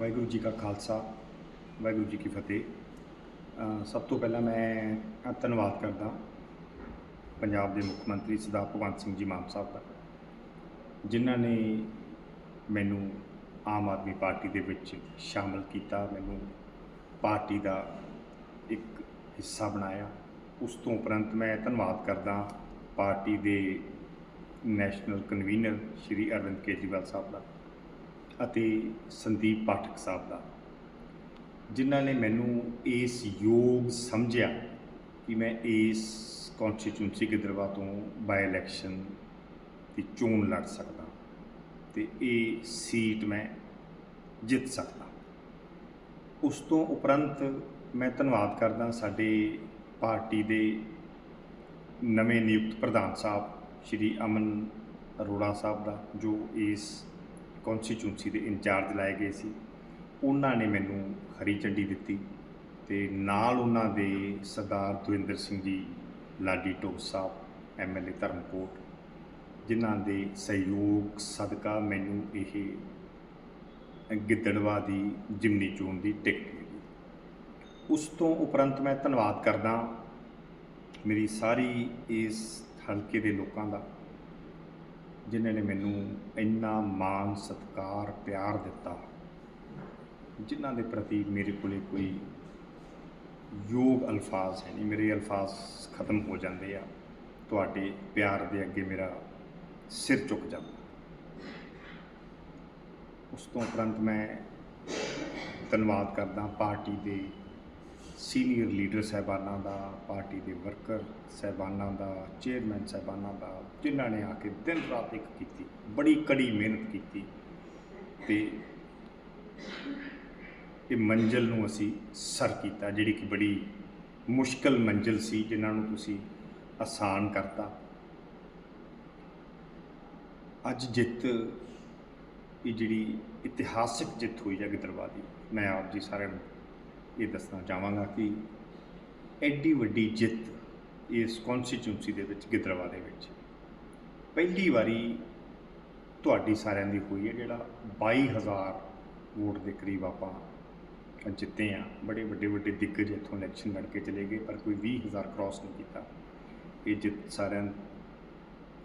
ਵਾਹਿਗੁਰੂ ਜੀ ਕਾ ਖਾਲਸਾ, ਵਾਹਿਗੁਰੂ ਜੀ ਕੀ ਫਤਿਹ। ਸਭ ਤੋਂ ਪਹਿਲਾਂ ਮੈਂ ਧੰਨਵਾਦ ਕਰਦਾ ਪੰਜਾਬ ਦੇ ਮੁੱਖ ਮੰਤਰੀ ਸਰਦਾਰ ਭਗਵੰਤ ਸਿੰਘ ਜੀ ਮਾਨ ਸਾਹਿਬ ਦਾ, ਜਿਨ੍ਹਾਂ ਨੇ ਮੈਨੂੰ ਆਮ ਆਦਮੀ ਪਾਰਟੀ ਦੇ ਵਿੱਚ ਸ਼ਾਮਲ ਕੀਤਾ, ਮੈਨੂੰ ਪਾਰਟੀ ਦਾ ਇੱਕ ਹਿੱਸਾ ਬਣਾਇਆ। ਉਸ ਤੋਂ ਉਪਰੰਤ ਮੈਂ ਧੰਨਵਾਦ ਕਰਦਾ ਪਾਰਟੀ ਦੇ ਨੈਸ਼ਨਲ ਕਨਵੀਨਰ ਸ਼੍ਰੀ ਅਰਵਿੰਦ ਕੇਜਰੀਵਾਲ ਸਾਹਿਬ ਦਾ। ਅਤੇ ਸੰਦੀਪ ਪਾਠਕ ਸਾਹਿਬ ਦਾ, ਜਿਨ੍ਹਾਂ ਨੇ ਮੈਨੂੰ ਇਸ ਯੋਗ ਸਮਝਿਆ ਕਿ ਮੈਂ ਇਸ ਕੌਂਸਟੀਚੁਐਂਸੀ ਗਿੱਦੜਵਾ ਤੋਂ ਬਾਈ ਇਲੈਕਸ਼ਨ ਦੀ ਚੋਣ ਲੜ ਸਕਦਾ ਤੇ ਇਹ ਸੀਟ ਮੈਂ ਜਿੱਤ ਸਕਦਾ। ਉਸ ਤੋਂ ਉਪਰੰਤ ਮੈਂ ਧੰਨਵਾਦ ਕਰਦਾ ਸਾਡੇ ਪਾਰਟੀ ਦੇ ਨਵੇਂ ਨਿਯੁਕਤ ਪ੍ਰਧਾਨ ਸਾਹਿਬ, ਸ਼੍ਰੀ ਅਮਨ ਅਰੋੜਾ ਸਾਹਿਬ ਦਾ, ਜੋ ਇਸ ਕੌਂਸਟੀਚੁਐਂਸੀ ਦੇ ਇੰਚਾਰਜ ਲਾਏ ਗਏ ਸੀ। ਉਹਨਾਂ ਨੇ ਮੈਨੂੰ ਹਰੀ ਝੰਡੀ ਦਿੱਤੀ ਤੇ ਨਾਲ ਉਹਨਾਂ ਦੇ ਸਰਦਾਰ ਦਵਿੰਦਰ ਸਿੰਘ ਜੀ ਲਾਡੀ ਟੋਪ ਸਾਹਿਬ ਐਮਐਲਏ ਧਰਮਕੋਟ, ਜਿਨ੍ਹਾਂ ਦੇ ਸਹਿਯੋਗ ਸਦਕਾ ਮੈਨੂੰ ਇਹ ਗਿੱਦੜਵਾ ਦੀ ਜਿਮਨੀ ਚੋਣ ਦੀ ਟਿਕਟ ਮਿਲੀ। ਉਸ ਤੋਂ ਉਪਰੰਤ ਮੈਂ ਧੰਨਵਾਦ ਕਰਦਾ ਮੇਰੀ ਸਾਰੀ ਇਸ ਹਲਕੇ ਦੇ ਲੋਕਾਂ ਦਾ ਜਿਨ੍ਹਾਂ ਨੇ ਮੈਨੂੰ ਇੰਨਾ ਮਾਣ, ਸਤਿਕਾਰ, ਪਿਆਰ ਦਿੱਤਾ, ਜਿਨ੍ਹਾਂ ਦੇ ਪ੍ਰਤੀ ਮੇਰੇ ਕੋਲੇ ਕੋਈ ਯੋਗ ਅਲਫਾਜ਼ ਹੈ ਨਹੀਂ। ਮੇਰੇ ਅਲਫਾਜ਼ ਖਤਮ ਹੋ ਜਾਂਦੇ ਆ, ਤੁਹਾਡੇ ਪਿਆਰ ਦੇ ਅੱਗੇ ਮੇਰਾ ਸਿਰ ਝੁਕ ਜਾਂਦਾ। ਉਸ ਤੋਂ ਉਪਰੰਤ ਮੈਂ ਧੰਨਵਾਦ ਕਰਦਾ ਪਾਰਟੀ ਦੇ ਸੀਨੀਅਰ ਲੀਡਰ ਸਹਿਬਾਨਾਂ ਦਾ, ਪਾਰਟੀ ਦੇ ਵਰਕਰ ਸਹਿਬਾਨਾਂ ਦਾ, ਚੇਅਰਮੈਨ ਸਹਿਬਾਨਾਂ ਦਾ, ਜਿਨ੍ਹਾਂ ਨੇ ਆ ਕੇ ਦਿਨ ਰਾਤ ਇੱਕ ਕੀਤੀ, ਬੜੀ ਕੜੀ ਮਿਹਨਤ ਕੀਤੀ। ਤੇ ਇਹ ਮੰਜ਼ਲ ਨੂੰ ਅਸੀਂ ਸਰ ਕੀਤਾ, ਜਿਹੜੀ ਕਿ ਬੜੀ ਮੁਸ਼ਕਲ ਮੰਜ਼ਲ ਸੀ, ਜਿਨ੍ਹਾਂ ਨੂੰ ਤੁਸੀਂ ਆਸਾਨ ਕਰਤਾ। ਅੱਜ ਜਿੱਤ, ਇਹ ਜਿਹੜੀ ਇਤਿਹਾਸਿਕ ਜਿੱਤ ਹੋਈ ਹੈ ਗਿੱਦੜਵਾ ਦੀ, ਮੈਂ ਆਪ ਜੀ ਸਾਰਿਆਂ ਨੂੰ ਇਹ ਦੱਸਣਾ ਚਾਹਾਂਗਾ ਕਿ ਐਡੀ ਵੱਡੀ ਜਿੱਤ ਇਸ ਕੌਂਸਟੀਚੁਐਂਸੀ ਦੇ ਵਿੱਚ, ਗਿੱਦੜਵਾ ਦੇ ਵਿੱਚ ਪਹਿਲੀ ਵਾਰੀ ਤੁਹਾਡੀ ਸਾਰਿਆਂ ਦੀ ਹੋਈ ਹੈ, ਜਿਹੜਾ 22000 ਵੋਟ ਦੇ ਕਰੀਬ ਆਪਾਂ ਜਿੱਤੇ ਆ ਬੜੇ ਵੱਡੇ ਵੱਡੇ ਦਿੱਗਜ ਇੱਥੋਂ ਇਲੈਕਸ਼ਨ ਲੜ ਕੇ ਚਲੇ ਗਏ, ਪਰ ਕੋਈ 20000 ਕ੍ਰਾਸ ਨਹੀਂ ਕੀਤਾ। ਇਹ ਜਿੱਤ ਸਾਰਿਆਂ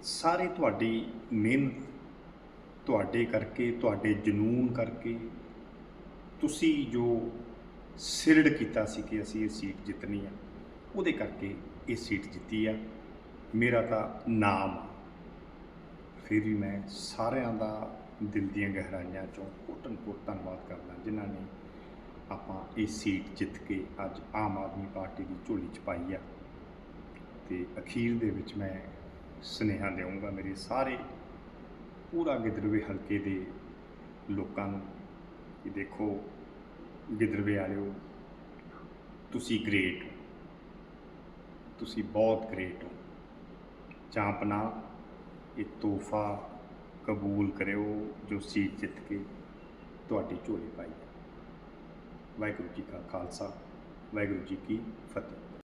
ਸਾਰੇ ਤੁਹਾਡੀ ਮਿਹਨਤ, ਤੁਹਾਡੇ ਕਰਕੇ, ਤੁਹਾਡੇ ਜਨੂਨ ਕਰਕੇ ਤੁਸੀਂ ਜੋ ਸਿਰੜ ਕੀਤਾ ਸੀ ਕਿ ਅਸੀਂ ਇਹ ਸੀਟ ਜਿੱਤਣੀ ਆ। ਉਹਦੇ ਕਰਕੇ ਇਹ ਸੀਟ ਜਿੱਤੀ ਆ। ਮੇਰਾ ਤਾਂ ਨਾਮ ਆ। ਫਿਰ ਵੀ ਮੈਂ ਸਾਰਿਆਂ ਦਾ ਦਿਲ ਦੀਆਂ ਗਹਿਰਾਈਆਂ ਚੋਂ ਕੋਟਨ ਕੋਟ ਧੰਨਵਾਦ ਕਰਦਾ, ਜਿਨ੍ਹਾਂ ਨੇ ਆਪਾਂ ਇਹ ਸੀਟ ਜਿੱਤ ਕੇ ਅੱਜ ਆਮ ਆਦਮੀ ਪਾਰਟੀ ਦੀ ਝੋਲੀ 'ਚ ਪਾਈ ਆ। ਤੇ ਅਖੀਰ ਦੇ ਵਿੱਚ ਮੈਂ ਸੁਨੇਹਾ ਦੇਵਾਂਗਾ ਮੇਰੇ ਸਾਰੇ ਪੂਰਾ ਗਿੱਦੜਵੇ ਹਲਕੇ ਦੇ ਲੋਕਾਂ ਨੂੰ ਕਿ ਦੇਖੋ ਗਿੱਦੜਵੇ ਵਾਲਿਓ ਤੁਸੀਂ ਗ੍ਰੇਟ ਹੋ। ਤੁਸੀਂ ਬਹੁਤ ਗ੍ਰੇਟ ਹੋ। ਚਾਂਪਨਾ, ਇਹ ਤੋਹਫਾ ਕਬੂਲ ਕਰਿਓ ਜੋ ਸੀਟ ਜਿੱਤ ਕੇ ਤੁਹਾਡੀ ਝੋਲੀ ਪਾਈ ਵਾਹਿਗੁਰੂ ਜੀ ਕਾ ਖਾਲਸਾ, ਵਾਹਿਗੁਰੂ ਜੀ ਕੀ ਫਤਿਹ।